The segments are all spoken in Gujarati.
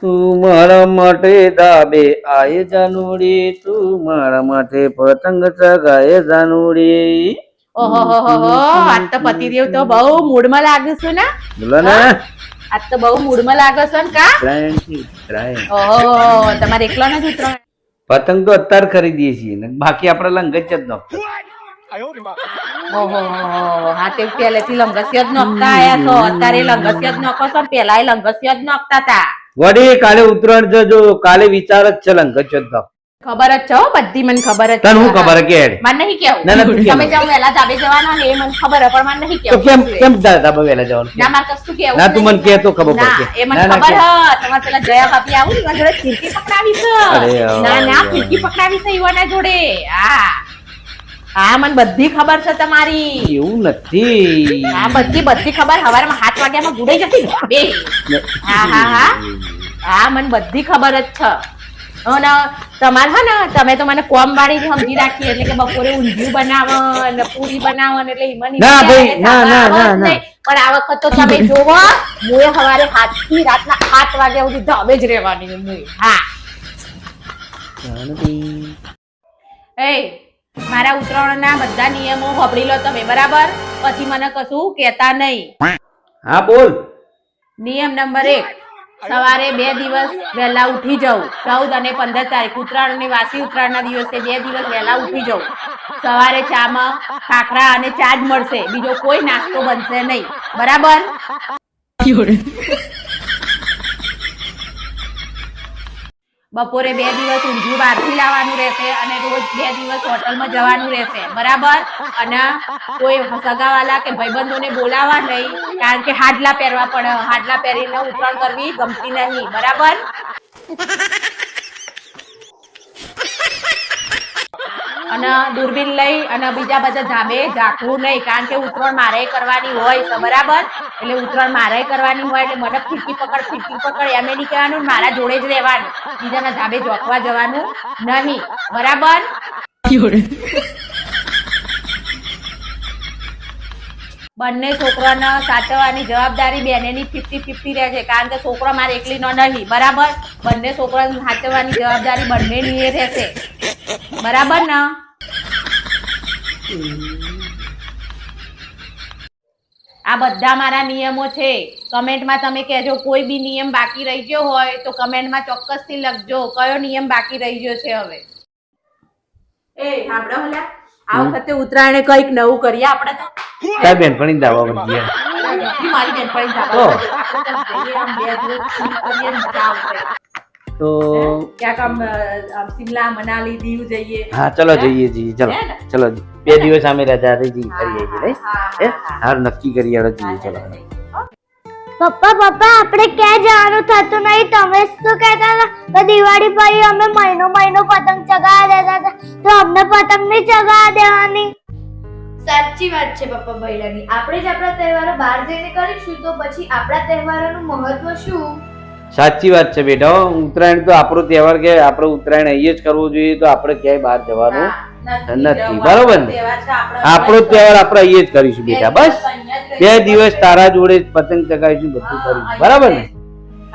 તું મારા માટે દાબે આય જાનુડી તું મારા માટે પતંગ ચગાય જાનુડી. ઓહો આજ તો પતિદેવ તો બહુ મૂડમાં લાગે છે ને? બોલો ને. આજ તો બહુ મૂડમાં લાગે છે ને કા. ઓહો તમારે એકલો જ ઉતરવાનું પતંગ તો અત્યારે ખરીદીએ છીએ બાકી આપણે લંગચ જ નો. ઓહો હા તે પહેલેથી લંગસ્ય જ નોખતા આયા છો. અત્યારે લંગસ્ય જ નોખો છો પેલા લંગસ્ય જ નોખતા તા. વળી કાલે ઉત્તરાયણ છે જો કાલે વિચાર જ છે લંગચ જ ખબર જ છો બધી મને ખબર જ તને હું છે. ખબર કે મને નહીં કેવું ના, ના, તમે જવાના ને મને ખબર પણ મને નહીં કેવું કેમ કેમ ધાબા વહેલા જવાનું? ના મારે કશું કેવું ના, તું મને કે તો ખબર પડે એ મને ખબર હે પેલા જયા ભાભી આવું ને જોડે પકડાવી છે. ના ના. ફિરકી પકડાવી છે ઈવાના જોડે. હા. હા મને બધી ખબર છે તમારી. એવું નથી. હા બધી બધી ખબર. હવારમાં હાથ વાગ્યામાં ગુડાઈ જતી ને બે. હા હા હા. હા મને બધી ખબર જ છે. અને તમારે હા ને તમે તો મને કોમ વાળી સમજી રાખી એટલે કે બપોરે ઊંધિયું બનાવો અને પૂરી બનાવો એટલે ઈમાં નીચે ના ભાઈ, ના ના, ના, ના. પણ આ વખત તો તમે જોવો મુએ સવારે હાથથી રાતના આઠ વાગ્યા સુધી ધાબે જ રહેવાની મુએ. હા. એ મારા ઉત્તરાયણના બધા નિયમો સાંભળી લો તમે બરાબર? પછી મને કશું કહેતા નહીં. હા બોલ. નિયમ નંબર એક સવારે બે દિવસ વહેલા ઉઠી જવું. ચૌદ અને પંદર તારીખ ઉત્તરાયણની વાસી ઉત્તરાયણના દિવસે બે દિવસ વહેલા ઉઠી જવું. સવારે ચામાં ખાખરા અને ચા જ મળશે બીજો કોઈ નાસ્તો બનશે નહીં. બરાબર? બપોરે બે દિવસ ઊંધું બહારથી લાવવાનું રહેશે અને રોજ બે દિવસ હોટલમાં જવાનું રહેશે. બરાબર? અને કોઈ સગાવાલા કે ભાઈબંધોને બોલાવવા નહીં, કારણ કે હાડલા પહેરવા પડે. હાડલા પહેરીને ઉતરાણ કરવી ગમતી નહીં. બરાબર? અને દૂરબીન લઈ અને બીજા બધા ધાબે ઝાંકવું નહીં, કારણ કે ઉતરાણ મારે કરવાની હોય. બરાબર? એટલે ઉત્તરાયણ મારે કરવાની હોય એટલે મને ફીરકી પકડ ફીરકી પકડ. એમ નહીં કહેવાનું મારા જોડે જ રહેવાનું. બીજાના ધાબે જોખવા જવાનું નહીં. બરાબર? બંને છોકરાને સાચવવાની જવાબદારી બેનેની ફિફ્ટી ફિફ્ટી રહે છે. કારણ કે છોકરો મારે એકલીનો નહીં. બરાબર? બંને છોકરાને સાચવવાની જવાબદારી બંનેની એ રહેશે. બરાબર ને? આ બધા મારા નિયમો છે. કમેન્ટમાં તમે કહેજો કોઈ બી નિયમ બાકી રહી ગયો હોય તો કમેન્ટમાં ચોક્કસથી લખજો કયો નિયમ બાકી રહી ગયો છે હવે? એ સાંભળો હલા આ વખતે ઉત્તરાયણે કંઈક નવું કરીએ આપણે તો કઈ બેનપણી દાવા બધી મારી બેનપણી. પર બે દિવસ તો ક્યાંક આમ શિમલા મનાલી દીવ જઈએ. હા ચલો જઈએ જી ચલો. ચલો બે દિવસ અમે રજા થઈ હા, હા, હા. નક્કી કરીએ હાલો જઈએ ચલો. પપ્પા પપ્પા આપણે ક્યાં જવાનું થતું નહીં? તમે જ તો કહેતા હતા તો દિવાળી પછી અમે મહિનો મહિનો પતંગ ચગાવા દેતા હતા. તો અમને પતંગ નહીં ચગાવા દેવાની. સાચી વાત છે પપ્પા ભૈલાની આપણે જ આપણા તહેવારો બહાર જઈને કરીશું તો પછી આપણા તહેવારોનું મહત્વ શું? સાચી વાત છે બેટા. ઉત્તરાયણ તો આપણો તહેવાર કે આપણે ઉત્તરાયણ અહીંયા જ કરવું જોઈએ તો આપણે ક્યાંય બહાર જવાનું નથી. બરોબર ને? આપણો. તહેવાર આપણે અહીંયા જ કરીશું બેટા બસ. બે દિવસ તારા જોડે પતંગ ચગાવીશું બધું કરીશું. બરાબર ને?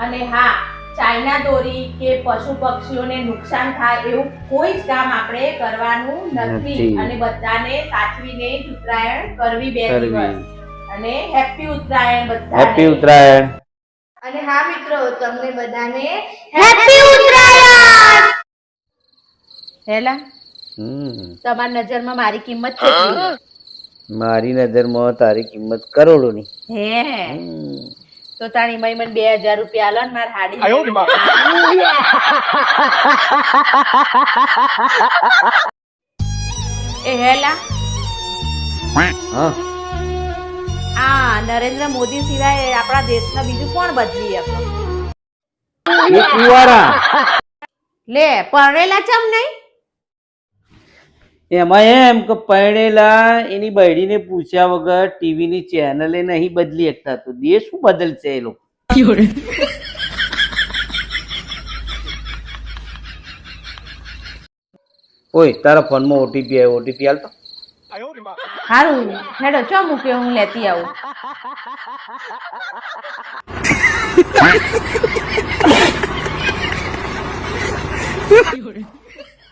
અને હા ચાઇના દોરી કે પશુ પક્ષીઓને નુકસાન થાય એવું કોઈ જ કામ આપણે કરવાનું નથી. નથી. અને બધાને સાચવીને ઉત્તરાયણ કરવી બે દિવસ. અને હેપી ઉત્તરાયણ બધા હેપી ઉત્તરાયણ. અને હા મિત્રો તમને બધાને હેપી ઉત્તરાયણ હેલા? હમ. તમારી નજરમાં મારી કિંમત કેટલી મારી નજરમાં તારી કિંમત કરોડોની. હે તો તાણી મય મને બે હજાર રૂપિયા આલો ને મારે હાડી. એ હેલા? હા. આ નરેન્દ્ર મોદી સિવાય આપણા દેશના બીજું કોણ બદલી શકે? લે પરણેલા ચમ નહીં? એમાં એમ કે પરણેલા એની બહેડીને પૂછ્યા વગર ટીવી ની ચેનલે નહીં બદલી શકતા તો દેશ શું બદલશે એ લોકો? ઓય તારા ફોનમાં ઓટીપી આવ્યો ઓટીપી હાલ તો સારું હેડો ચો મૂક્યો હું લેતી આવું?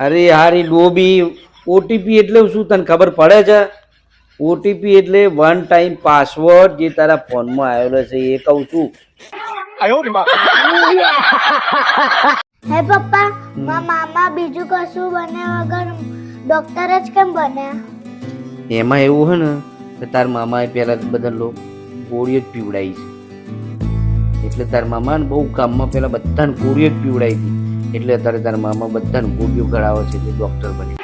અરે હારી ડોબી ઓટીપી એટલે શું તને ખબર પડે છે? ઓટીપી એટલે વન ટાઈમ પાસવર્ડ જે તારા ફોનમાં આવેલો છે એ કહું છું. હે પપ્પા મામા બીજું કશું બને વગર ડોક્ટર જ કેમ બન્યા? એમાં એવું હે ને કે તાર મામાએ પહેલાં બધા લોકો ગોળીઓ જ પીવડાવી છે. એટલે તાર મામાને બહુ કામમાં પહેલા બધાને ગોળીઓ જ પીવડાવી હતી. એટલે અત્યારે તારા મામા બધાને ગોળીઓ કરાવે છે એટલે ડૉક્ટર બને.